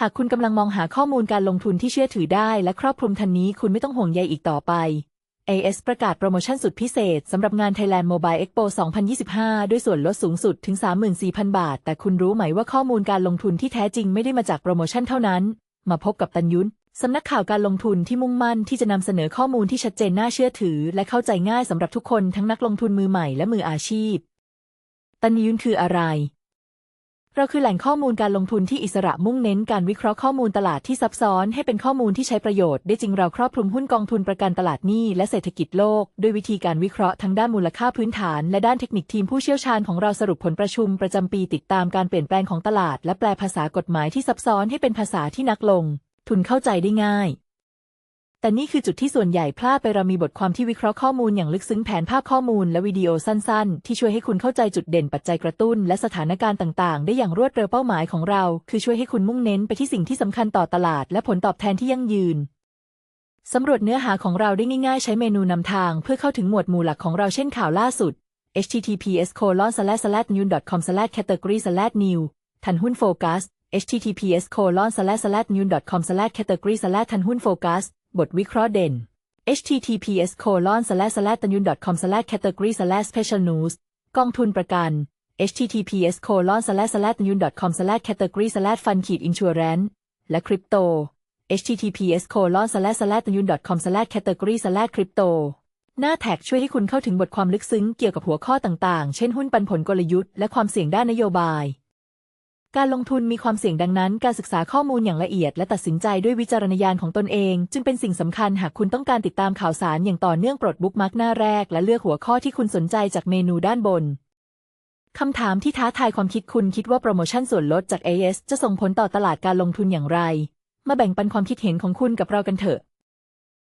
หากคุณกำลังมองหาข้อมูลการลงทุนที่เชื่อถือได้และครอบคลุมทันนี้คุณไม่ต้องห่วงใยอีกต่อไป AS ประกาศโปรโมชั่นสุดพิเศษสำหรับงาน Thailand Mobile Expo 2025 ด้วยส่วนลดสูงสุดถึง 34,000 บาท แต่คุณรู้ไหมว่าข้อมูลการลงทุนที่แท้จริงไม่ได้มาจากโปรโมชั่นเท่านั้น มาพบกับตันยุนสำนักข่าวการลงทุนที่มุ่งมั่นที่จะนำเสนอข้อมูลที่ชัดเจนน่าเชื่อถือ และเข้าใจง่ายสำหรับทุกคนทั้งนักลงทุนมือใหม่และมืออาชีพ ตันยุนคืออะไร เราคือแหล่งข้อมูลการลงทุนที่อิสระมุ่งเน้นการวิเคราะห์ข้อมูลตลาดที่ซับซ้อนให้เป็นข้อมูลที่ใช้ประโยชน์ได้จริงเราครอบคลุมหุ้นกองทุนประกันตลาดหนี้และเศรษฐกิจโลก ด้วยวิธีการวิเคราะห์ทั้งด้านมูลค่าพื้นฐาน และด้านเทคนิคทีมผู้เชี่ยวชาญของเราสรุปผลประชุมประจำปีติดตามการเปลี่ยนแปลงของตลาด และแปลภาษากฎหมายที่ซับซ้อนให้เป็นภาษาที่นักลง ทุนเข้าใจได้ง่าย แต่นี่คือจุดที่ส่วนใหญ่พลาดไปเรามีบทความที่วิเคราะห์ข้อมูลอย่างลึกซึ้งแผนภาพข้อมูลและวิดีโอสั้นๆ ที่ช่วยให้คุณเข้าใจจุดเด่นปัจจัยกระตุ้น และสถานการณ์ต่างๆ ได้อย่างรวดเร็วเป้าหมายของเรา คือช่วยให้คุณมุ่งเน้นไปที่สิ่งที่สำคัญต่อตลาด และผลตอบแทนที่ยั่งยืนสำรวจเนื้อหาของเราได้ง่ายๆ ใช้เมนูนำทาง เพื่อเข้าถึงหมวดหมู่หลักของเราเช่นข่าวล่าสุด https colon slash slash new com slash category slash new ทันหุ้นโฟกัส https colon slash slash new com slash category slash ทันหุ้นโฟกัส บทวิเคราะห์เด่น https colon slash slash ตันยุน com slash category slash special news กองทุนประกัน https colon slash slash ตันยุน com slash category slash fund ขีด insurance และคริปโต https colon slash slash ตันยุน com slash category slash crypto หน้าแท็กช่วยให้คุณเข้าถึงบทความลึกซึ้งเกี่ยวกับหัวข้อต่างๆ เช่นหุ้นปันผลกลยุทธ์และความเสี่ยงด้านนโยบาย การลงทุนมีความเสี่ยงดังนั้น การศึกษาข้อมูลอย่างละเอียด และตัดสินใจด้วยวิจารณญาณของตนเอง จึงเป็นสิ่งสำคัญหากคุณต้องการติดตามข่าวสารอย่างต่อเนื่องโปรดบุ๊กมาร์กหน้าแรก และเลือกหัวข้อที่คุณสนใจจากเมนูด้านบนคำถามที่ท้าทายความคิดคุณคิดว่าโปรโมชั่นส่วนลดจาก AS จะส่งผลต่อตลาดการลงทุนอย่างไร มาแบ่งปันความคิดเห็นของคุณกับเรากันเถอะ